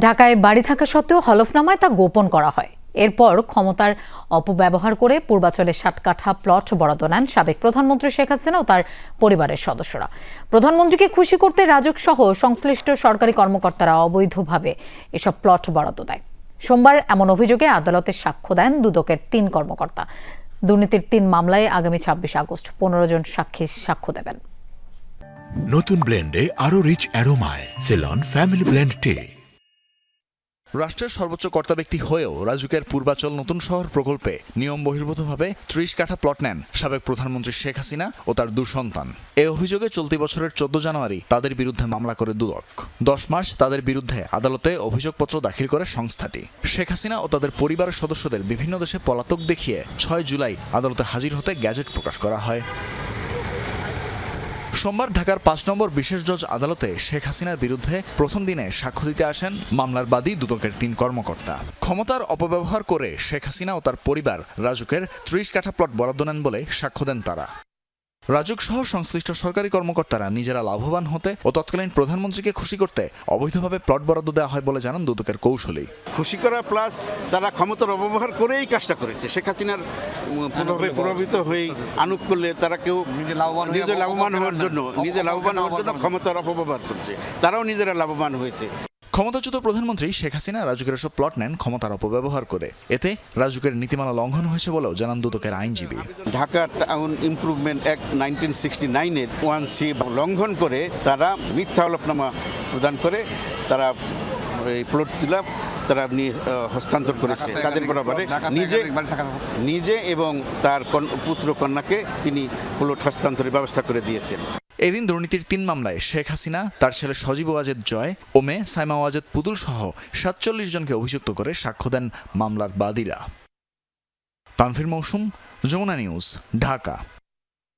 ঢাকায় বাড়ি থাকা সত্ত্বেও হলফনামায় তা গোপন করা হয়। এরপর ক্ষমতার অপব্যবহার করে পূর্বাচলে ষাট কাঠা প্লট বরাদ্দ নেন সাবেক প্রধানমন্ত্রী শেখ হাসিনা ও তার পরিবারের সদস্যরা। প্রধানমন্ত্রীকে খুশি করতে রাজক সহ সংশ্লিষ্ট সরকারি কর্মকর্তারা অবৈধভাবে এসব প্লট বরাদ্দ দেয়। সোমবার এমন অভিযোগে আদালতে সাক্ষ্য দেন দুদকের তিন কর্মকর্তা। দুর্নীতির তিন মামলায় আগামী ছাব্বিশ আগস্ট পনেরো জন সাক্ষী সাক্ষ্য দেবেন। নতুন ব্লেন্ডে আরও রিচ অ্যারোমায়, সেলন, ফ্যামিলি ব্লেন্ড টে। রাষ্ট্রের সর্বোচ্চ কর্তা ব্যক্তি হয়েও রাজুকের পূর্বাচল নতুন শহর প্রকল্পে নিয়ম বহির্ভূতভাবে ত্রিশ কাঠা প্লট নেন সাবেক প্রধানমন্ত্রী শেখ হাসিনা ও তার দু সন্তান। এই অভিযোগে চলতি বছরের চোদ্দ জানুয়ারি তাদের বিরুদ্ধে মামলা করে দুদক। দশ মার্চ তাদের বিরুদ্ধে আদালতে অভিযোগপত্র দাখিল করে সংস্থাটি। শেখ হাসিনা ও তাদের পরিবারের সদস্যদের বিভিন্ন দেশে পলাতক দেখিয়ে ছয় জুলাই আদালতে হাজির হতে গ্যাজেট প্রকাশ করা হয়। সোমবার ঢাকার পাঁচ নম্বর বিশেষ জজ আদালতে শেখ হাসিনার বিরুদ্ধে প্রথম দিনে সাক্ষ্য দিতে আসেন মামলার বাদী দুদকের তিন কর্মকর্তা। ক্ষমতার অপব্যবহার করে শেখ হাসিনা ও তার পরিবার রাজুকের ত্রিশ কাঠা প্লট বরাদ্দ নেন বলে সাক্ষ্য দেন তারা। রাজুক সহ সংশ্লিষ্ট সরকারি কর্মকর্তারা নিজেরা লাভবান হতে ও তৎকালীন প্রধানমন্ত্রীকে খুশি করতে অবৈধভাবে প্লট বরাদ্দ দেওয়া হয় বলে জানান দুদকের কৌশলী। খুশি করা প্লাস তারা ক্ষমতার অপব্যবহার করেই কাজটা করেছে। শেখ হাসিনার প্রভাবে প্রভাবিত হয়ে আনুক করলে তারা কেউ নিজে লাভবান লাভবান হওয়ার জন্য নিজে লাভবান হওয়ার জন্য ক্ষমতার অপব্যবহার করছে। তারাও নিজেরা লাভবান হয়েছে। ক্ষমতাচ্যুত প্রধানমন্ত্রী শেখ হাসিনা রাজুকের এসব প্লট নেন ক্ষমতার অপব্যবহার করে। এতে রাজুকের নীতিমালা লঙ্ঘন হয়েছে বলেও জানান দুদকের আইনজীবী। Dhaka town improvement act nineteen sixty নাইনের ওয়ান সি লঙ্ঘন করে তারা মিথ্যা হলফনামা প্রদান করে তারা এই প্লট দিলা তারা আপনি হস্তান্তর করেছে তাদের বরাবরে। নিজে। নিজে এবং তার কন- পুত্র কন্যাকে তিনি প্লট হস্তান্তরের ব্যবস্থা করে দিয়েছেন। এদিন দুর্নীতির তিন মামলায় শেখ হাসিনা, তার ছেলে সজীব ওয়াজেদ জয় ও সাইমা ওয়াজেদ পুতুল সহ সাতচল্লিশ জনকে অভিযুক্ত করে সাক্ষ্য দেন মামলার বাদীরা। তানফির মৌসুম, যমুনা নিউজ, ঢাকা।